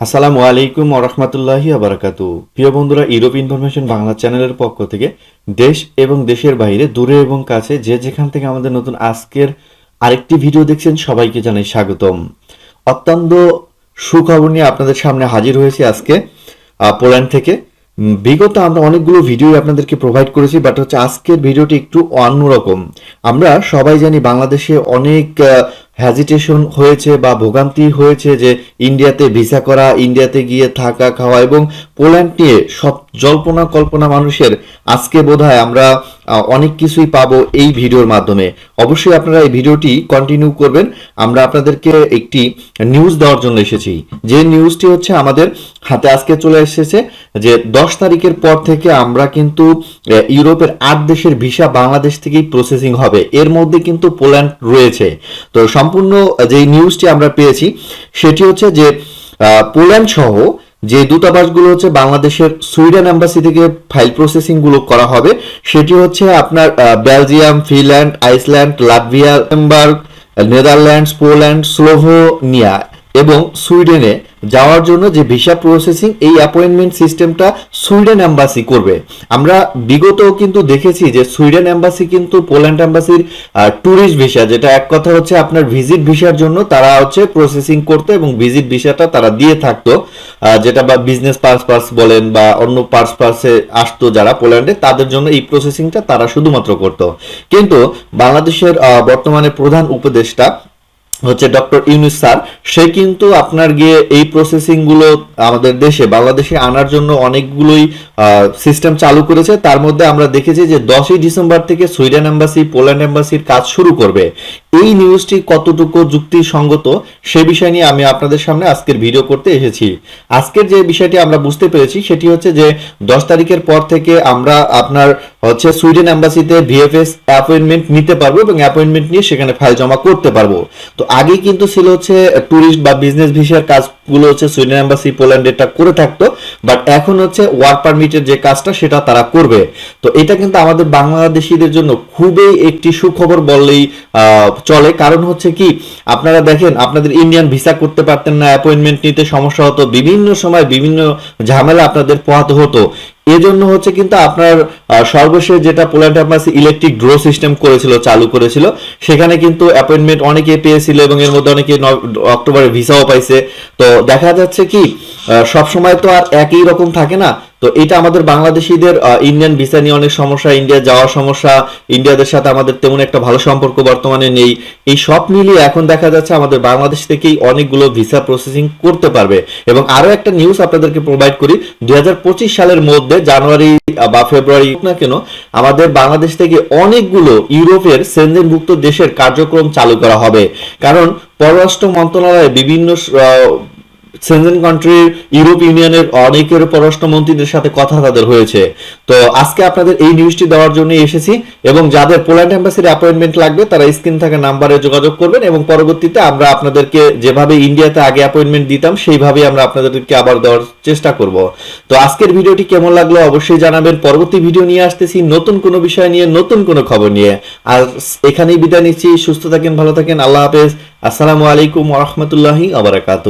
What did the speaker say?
আসসালামু আলাইকুম ওরহমতুল্লাহি আবরাকাতু প্রিয় বন্ধুরা ইউরোপ ইনফরমেশন বাংলা চ্যানেলের পক্ষ থেকে দেশ এবং দেশের বাইরে, দূরে এবং কাছে যে যেখান থেকে আমাদের নতুন আজকের আরেকটি ভিডিও দেখছেন, সবাইকে জানাই স্বাগতম। অত্যন্ত সুখবর নিয়ে আপনাদের সামনে হাজির হয়েছি আজকে পোল্যান্ড থেকে। বিগত আমরা অনেকগুলো ভিডিও আপনাদেরকে প্রোভাইড করেছি বাট হচ্ছে আজকের ভিডিওটি একটু অন্যরকম। আমরা সবাই জানি বাংলাদেশে অনেক হ্যাজিটেশন হয়েছে বা ভোগান্তি হয়েছে যে ইন্ডিয়াতে ভিসা করা ইন্ডিয়াতে গিয়ে থাকা, খাওয়া এবং পোল্যান্ড নিয়ে সব জল্পনা কল্পনা মানুষের আজকে বোধহয় আমরা অনেক কিছুই পাবো এই ভিডিওর মাধ্যমে। অবশ্যই আপনারা এই ভিডিওটি কন্টিনিউ করবেন। আমরা আপনাদেরকে একটি নিউজ দেওয়ার জন্য এসেছি। যে নিউজটি হচ্ছে আমাদের হাতে আজকে চলে এসেছে যে দশ তারিখের পর থেকে আমরা কিন্তু ইউরোপের আট দেশের ভিসা বাংলাদেশ থেকেই প্রসেসিং হবে। এর মধ্যে কিন্তু পোল্যান্ড রয়েছে। তো সম্পূর্ণ যে নিউজটি আমরা পেয়েছি, সেটি হচ্ছে যে পোল্যান্ড সহ যে দূতাবাসগুলো হচ্ছে বাংলাদেশের সুইডেন এম্বাসি থেকে ফাইল প্রসেসিংগুলো করা হবে, সেটি হচ্ছে আপনার Belgium Finland Iceland Latvia Netherlands Poland Slovenia এবং সুইডেনে যাওয়ার জন্য যে ভিসা প্রসেসিং এই অ্যাপয়েন্টমেন্ট সিস্টেমটা সুইডেন এম্বাসি করবে। আমরা বিগত কিন্তু দেখেছি যে সুইডেন এম্বাসি কিন্তু পোল্যান্ড এম্বাসির ট্যুরিস্ট ভিসা যেটা এক কথা হচ্ছে আপনার ভিজিট ভিসার জন্য তারা হচ্ছে প্রসেসিং করতো এবং ভিজিট ভিসাটা তারা দিয়ে থাকতো। যেটা বা বিজনেস পারপাস বলেন বা অন্য পারপাসে আসতো যারা পোল্যান্ডে, তাদের জন্য এই প্রসেসিংটা তারা শুধুমাত্র করতো। কিন্তু বাংলাদেশের বর্তমানে প্রধান উপদেষ্টা হচ্ছে ডক্টর ইউনুস স্যার, সে কিন্তু আপনার গিয়ে এই প্রসেসিংগুলো আমাদের দেশে, বাংলাদেশে আনার জন্য অনেকগুলোই সিস্টেম চালু করেছে। তার মধ্যে আমরা দেখেছি যে দশই ডিসেম্বর থেকে সুইডেন এম্বাসি পোল্যান্ড এম্বাসির কাজ শুরু করবে। এই নিউজটি কতটুকু যুক্তিসঙ্গত, সে বিষয় নিয়ে আমি আপনাদের সামনে আজকের ভিডিও করতে এসেছি। আজকের যে বিষয়টি আমরা বুঝতে পেরেছি, সেটি হচ্ছে যে দশ তারিখের পর থেকে আমরা আপনার হচ্ছে সুইডেন এম্বাসিতে ভিএফএস অ্যাপয়েন্টমেন্ট নিতে পারব এবং অ্যাপয়েন্টমেন্ট নিয়ে সেখানে ফাইল জমা করতে পারব। তো আগে কিন্তু ছিল হচ্ছে ট্যুরিস্ট বা বিজনেস ভিসার কাজগুলো হচ্ছে সুইডেন এম্বাসি পোল্যান্ড এটা করে থাকতো। বাট এখন হচ্ছে ওয়ার্ক পারমিটের যে কাজটা সেটা তারা করবে। তো এটা কিন্তু আমাদের বাংলাদেশিদের জন্য খুবই একটি সুখবর বললেই চলে। কারণ হচ্ছে কি, আপনারা দেখেন, আপনাদের ইন্ডিয়ান ভিসা করতে পারতেন না অ্যাপয়েন্টমেন্ট নিতে সমস্যা হতো, বিভিন্ন সময় বিভিন্ন ঝামেলা আপনাদের পোহাতে হতো। এজন্য হচ্ছে কিন্তু আপনার সর্বশেষ যেটা Poland embassy electric draw system করেছিল, চালু করেছিল, সেখানে কিন্তু অ্যাপয়েন্টমেন্ট অনেকে পেয়েছিল এবং এর মধ্যে অনেকে অক্টোবরে ভিসাও পাইছে। তো দেখা যাচ্ছে কি সব সময় তো আর একই রকম থাকে না। তো এটা আমাদের বাংলাদেশিদের ইন্ডিয়ান ভিসা নিয়ে অনেক সমস্যা ইন্ডিয়া যাওয়ার সমস্যা ইন্ডিয়াদের সাথে আমাদের তেমন একটা ভালো সম্পর্ক বর্তমানে নেই। এই সব মিলিয়ে এখন দেখা যাচ্ছে আমাদের বাংলাদেশ থেকেই অনেকগুলো ভিসা প্রসেসিং করতে পারবে। এবং আরও একটা নিউজ আপনাদেরকে প্রোভাইড করি, দুই হাজার পঁচিশ সালের মধ্যে, জানুয়ারি বা ফেব্রুয়ারি না কেন, আমাদের বাংলাদেশ থেকে অনেকগুলো ইউরোপের সেনজেনভুক্ত দেশের কার্যক্রম চালু করা হবে। কারণ পররাষ্ট্র মন্ত্রণালয়ে বিভিন্ন সেনজেন কান্ট্রির ইউরোপ ইউনিয়নের অনেকের পররাষ্ট্রমন্ত্রীদের সাথে কথা তাদের হয়েছে। তো আজকে আপনাদের এই নিউজটি দেওয়ার জন্য এসেছি এবং যাদের পোল্যান্ড এম্বাসির অ্যাপয়েন্টমেন্ট লাগবে, তারা স্ক্রিন থাকা নাম্বারে যোগাযোগ করবেন এবং পরবর্তীতে আমরা আপনাদেরকে যেভাবে ইন্ডিয়াতে আগে অ্যাপয়েন্টমেন্ট দিতাম, সেইভাবেই আমরা আপনাদেরকে আবার দেওয়ার চেষ্টা করব। তো আজকের ভিডিওটি কেমন লাগল অবশ্যই জানাবেন। পরবর্তী ভিডিও নিয়ে আসতেছি নতুন কোনো বিষয় নিয়ে, নতুন কোনো খবর নিয়ে। আর এখানেই বিদায় নিচ্ছি। সুস্থ থাকেন, ভালো থাকেন। আল্লাহ হাফেজ। আসসালামু আলাইকুম ওরহমতুল্লাহি আবরাকাতু